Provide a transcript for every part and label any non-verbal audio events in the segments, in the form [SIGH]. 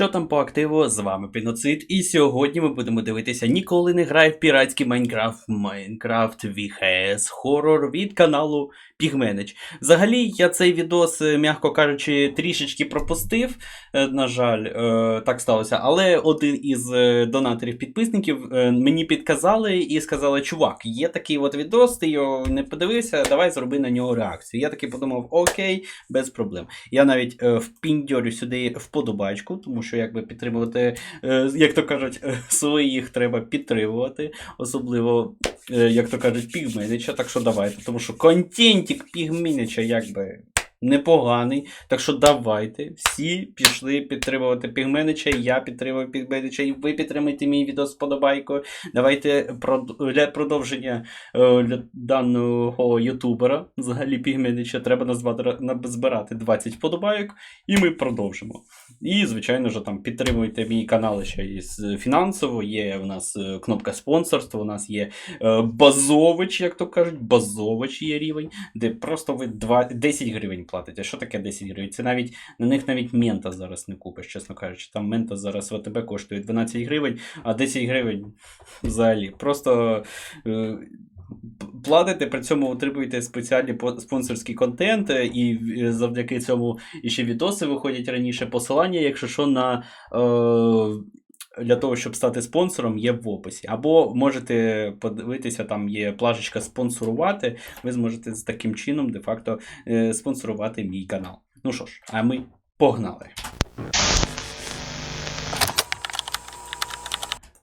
Що там по активу? З вами Піноцид, і сьогодні ми будемо дивитися ніколи не грай в піратський Майнкрафт, Майнкрафт VHS хорор від каналу Pigmanage. Взагалі, я цей відос, е, м'яко кажучи, трішечки пропустив. е, На жаль, е, так сталося. Але один із донаторів-підписників мені підказали і сказали: чувак, є такий от відос, ти його не подивився, давай зроби на нього реакцію. Я таки подумав, окей, без проблем. Я навіть впіндьорю сюди вподобачку, тому що якби підтримувати, е, як то кажуть, е, своїх треба підтримувати, особливо, е, як то кажуть, пігменича. Так що давайте, тому що контентик пігменича якби. Непоганий, так що давайте всі пішли підтримувати Пігменича. Я підтримую Пігменича, і ви підтримуйте мій відео з подобайкою. Давайте для продовження е, для даного ютубера, взагалі Пігменича, треба назвати збирати 20 вподобайок, і ми продовжимо. І, звичайно ж, там підтримуйте мій канал ще із фінансово. Є у нас е, кнопка спонсорства, у нас є е, базович, як то кажуть, базович є рівень, де просто ви 2, 10 гривень платите. Що таке 10 гривень? Це навіть на них навіть мента зараз не купиш, чесно кажучи. Там мента зараз в АТБ коштує 12 гривень, а 10 гривень взагалі. Просто. Е, Платите, при цьому отримуєте спеціальні по- спонсорські контенти, і е, завдяки цьому і ще відоси виходять раніше. Посилання, якщо що, на е, для того, щоб стати спонсором, є в описі. Або можете подивитися, там є плашечка спонсорувати. Ви зможете з таким чином де-факто е, спонсорувати мій канал. Ну що ж, а ми погнали.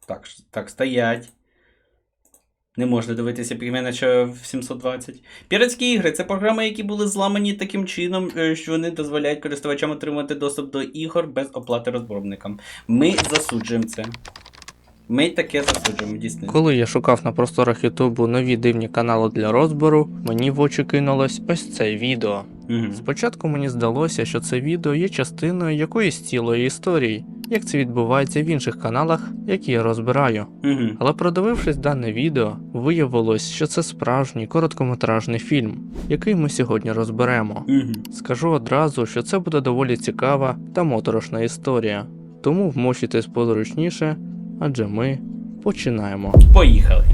Так, так, стоять. Не можна дивитися пігменача в 720. Піратські ігри це програми, які були зламані таким чином, е, що вони дозволяють користувачам отримати доступ до ігор без оплати розробникам. Ми засуджуємо це. Ми таке засуджуємо, дійсно. Коли я шукав на просторах Ютубу нові дивні канали для розбору, мені в очі кинулось ось це відео. Угу. Спочатку мені здалося, що це відео є частиною якоїсь цілої історії, як це відбувається в інших каналах, які я розбираю. Угу. Але продивившись дане відео, виявилось, що це справжній короткометражний фільм, який ми сьогодні розберемо. Угу. Скажу одразу, що це буде доволі цікава та моторошна історія, тому вмощуйтесь позручніше, адже ми починаємо. Поїхали.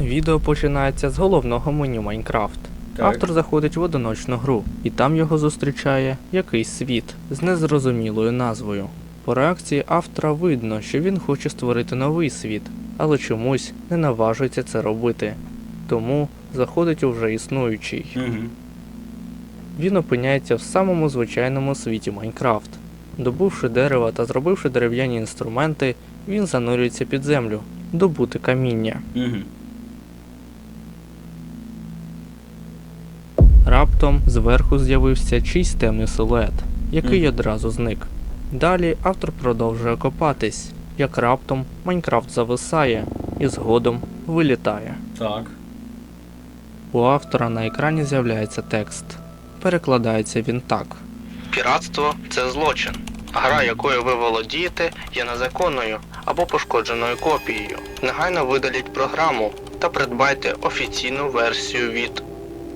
Відео починається з головного меню Майнкрафт. Автор заходить в одиночну гру, і там його зустрічає якийсь світ з незрозумілою назвою. По реакції автора видно, що він хоче створити новий світ, але чомусь не наважується це робити. Тому заходить у вже існуючий. Угу. Він опиняється в самому звичайному світі Майнкрафт. Добувши дерева та зробивши дерев'яні інструменти, він занурюється під землю, добути каміння. Угу. Раптом зверху з'явився чийсь темний силует, який одразу зник. Далі автор продовжує копатись, як раптом Майнкрафт зависає і згодом вилітає. Так. У автора на екрані з'являється текст. Перекладається він так: Піратство це злочин. Гра, якою ви володієте, є незаконною або пошкодженою копією. Негайно видаліть програму та придбайте офіційну версію від.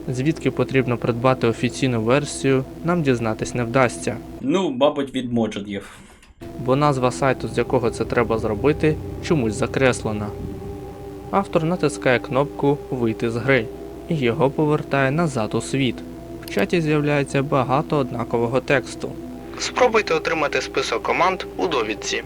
Звідки потрібно придбати офіційну версію, нам дізнатись не вдасться, Ну, мабуть, від моджодів. бо назва сайту, з якого це треба зробити, чомусь закреслена. Автор натискає кнопку Вийти з гри і його повертає назад у світ. В чаті з'являється багато однакового тексту. Спробуйте отримати список команд у довідці.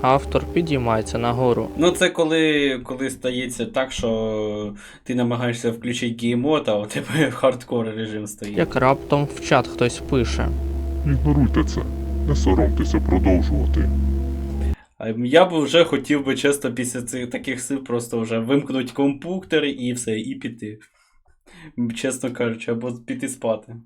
Автор підіймається нагору. Ну, це коли, коли стається так, що ти намагаєшся включити геймод, а у тебе [LAUGHS] хардкор режим стоїть. Як раптом в чат хтось пише. Ігноруйте це, не соромтеся продовжувати. Я б вже хотів би чесно після цих таких сил просто вже вимкнути комп'ютер і все, і піти. Чесно кажучи, або піти спати.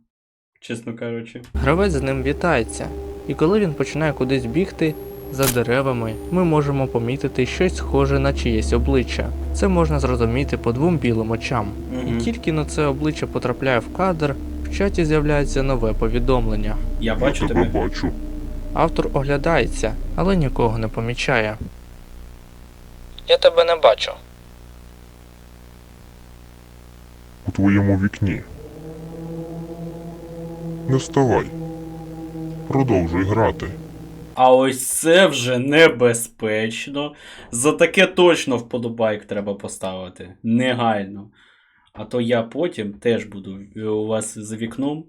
Чесно кажучи. Гравець з ним вітається, і коли він починає кудись бігти, за деревами ми можемо помітити щось схоже на чиєсь обличчя. Це можна зрозуміти по двом білим очам. І тільки на це обличчя потрапляє в кадр, в чаті з'являється нове повідомлення. Я бачу Я тебе. бачу. Автор оглядається, але нікого не помічає. Я тебе не бачу. У твоєму вікні. Не вставай. Продовжуй грати. А ось це вже небезпечно. За таке точно вподобайк треба поставити. Негайно. А то я потім теж буду у вас за вікном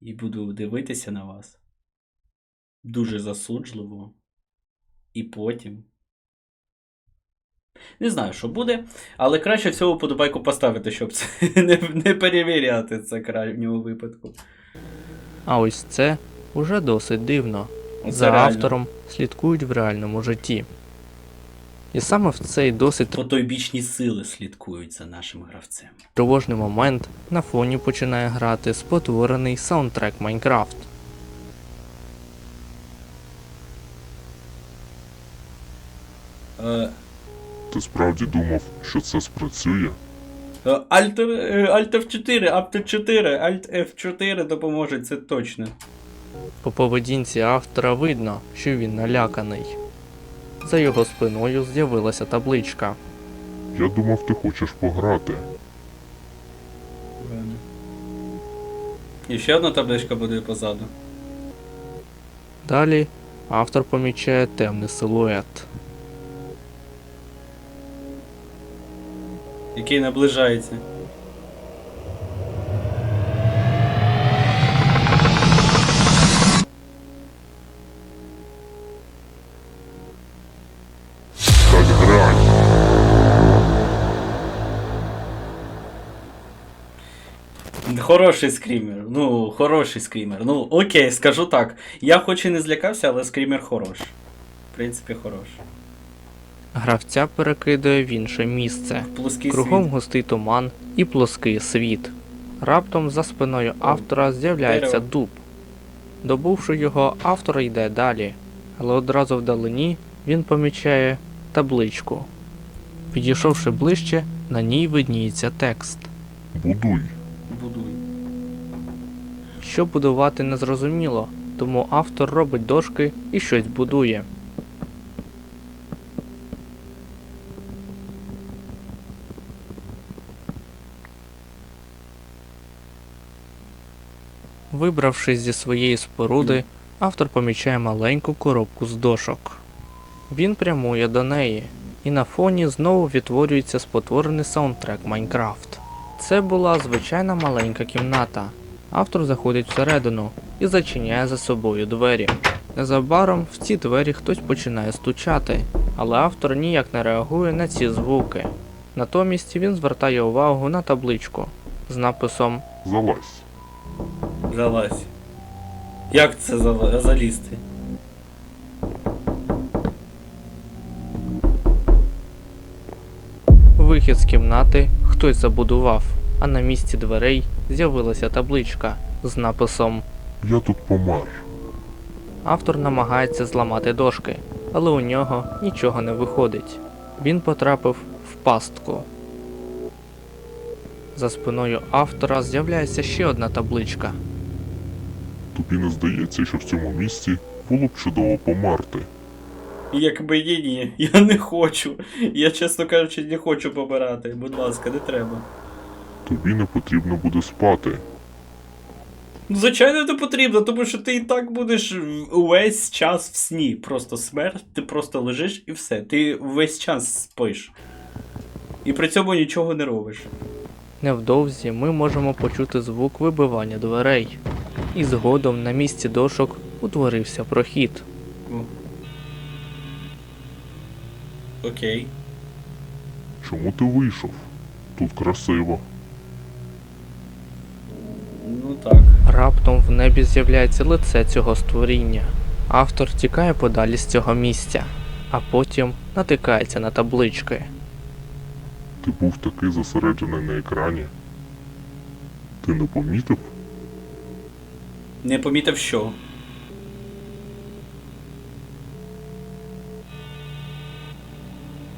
і буду дивитися на вас. Дуже засуджливо. І потім. Не знаю, що буде, але краще всього подобайку поставити, щоб це [LAUGHS] не, не перевіряти це крайнього випадку. А ось це уже досить дивно. Оце За реально. автором слідкують в реальному житті. І саме в цей досить Потойбічні сили слідкують за нашим гравцем. тривожний момент на фоні починає грати спотворений саундтрек Майнкрафт. Е, Ти справді думав, що це спрацює? е, Alt, е, Alt F4, Alt F4, Alt F4 допоможе, це точно. По поведінці автора видно, що він наляканий. За його спиною з'явилася табличка. Я думав, ти хочеш пограти. І ще одна табличка буде позаду. Далі автор помічає темний силует. Який наближається. Хороший скрімер. Ну, хороший скрімер. Ну, окей, скажу так. Я хоч і не злякався, але скрімер хорош. В принципі, хорош. Гравця перекидає в інше місце. Плоский Кругом світ. густий туман і плоский світ. Раптом за спиною автора з'являється дерево. дуб. Добувши його, автор йде далі, але одразу вдалині він помічає табличку. Підійшовши ближче, на ній видніється текст. Будуй. Що будувати незрозуміло, тому автор робить дошки і щось будує. Вибравшись зі своєї споруди, автор помічає маленьку коробку з дошок. Він прямує до неї, і на фоні знову відтворюється спотворений саундтрек Майнкрафт. Це була звичайна маленька кімната, Автор заходить всередину і зачиняє за собою двері. Незабаром в ці двері хтось починає стучати, але автор ніяк не реагує на ці звуки. Натомість він звертає увагу на табличку з написом Залазь. Залазь. Як це залізти? Вихід з кімнати хтось забудував, а на місці дверей з'явилася табличка з написом Я тут помер. Автор намагається зламати дошки, але у нього нічого не виходить. Він потрапив в пастку. За спиною автора з'являється ще одна табличка. Тобі не здається, що в цьому місці було б чудово померти. Якби ні, ні, я не хочу. Я, чесно кажучи, не хочу помирати. Будь ласка, не треба. Тобі не потрібно буде спати. Звичайно, не потрібно, тому що ти і так будеш увесь час в сні. Просто смерть, ти просто лежиш і все. Ти весь час спиш. І при цьому нічого не робиш. Невдовзі ми можемо почути звук вибивання дверей. І згодом на місці дошок утворився прохід. О. Окей. Чому ти вийшов? Тут красиво. Так. Раптом в небі з'являється лице цього створіння. Автор тікає подалі з цього місця, а потім натикається на таблички. Ти був такий зосереджений на екрані. Ти не помітив? Не помітив що.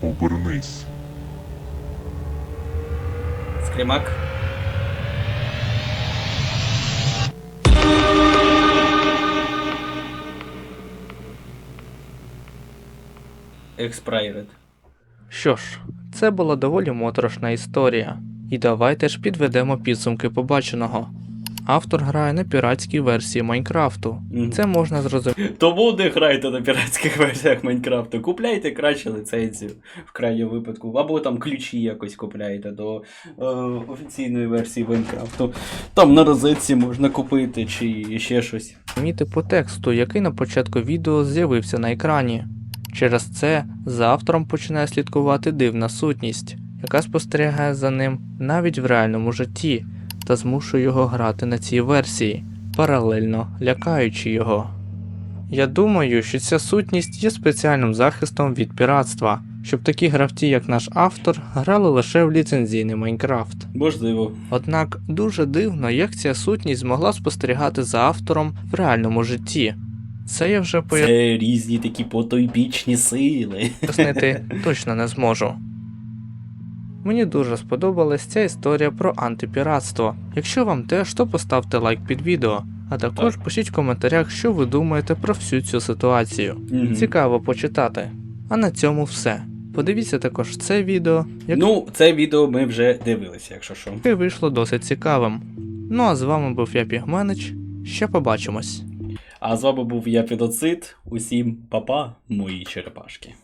Обернись. Скримак. Експрайред. Що ж, це була доволі моторошна історія. І давайте ж підведемо підсумки побаченого. автор грає на піратській версії Майнкрафту. Мгм. Це можна зрозуміти Тому не грайте на піратських версіях Майнкрафту. Купляйте краще ліцензію в крайньому випадку. Або там ключі якось купляйте до е, офіційної версії Майнкрафту. Там на розетці можна купити чи ще щось. Міти по тексту, який на початку відео з'явився на екрані. Через це за автором починає слідкувати дивна сутність, яка спостерігає за ним навіть в реальному житті та змушує його грати на цій версії, паралельно лякаючи його. Я думаю, що ця сутність є спеціальним захистом від піратства, щоб такі гравці, як наш автор, грали лише в ліцензійний Майнкрафт. Можливо. Однак дуже дивно, як ця сутність змогла спостерігати за автором в реальному житті. Це я вже Це різні такі потойбічні сили. пояснити точно не зможу. Мені дуже сподобалась ця історія про антипіратство. Якщо вам теж, то поставте лайк під відео, а також Так. пишіть в коментарях, що ви думаєте про всю цю ситуацію. Мгм. Цікаво почитати. А на цьому все. Подивіться також це відео, яке Ну, це відео ми вже дивилися, якщо що. вийшло досить цікавим. Ну а з вами був я Пігменич. Ще побачимось. А з вами був я Підоцит. Усім па-па, мої черепашки.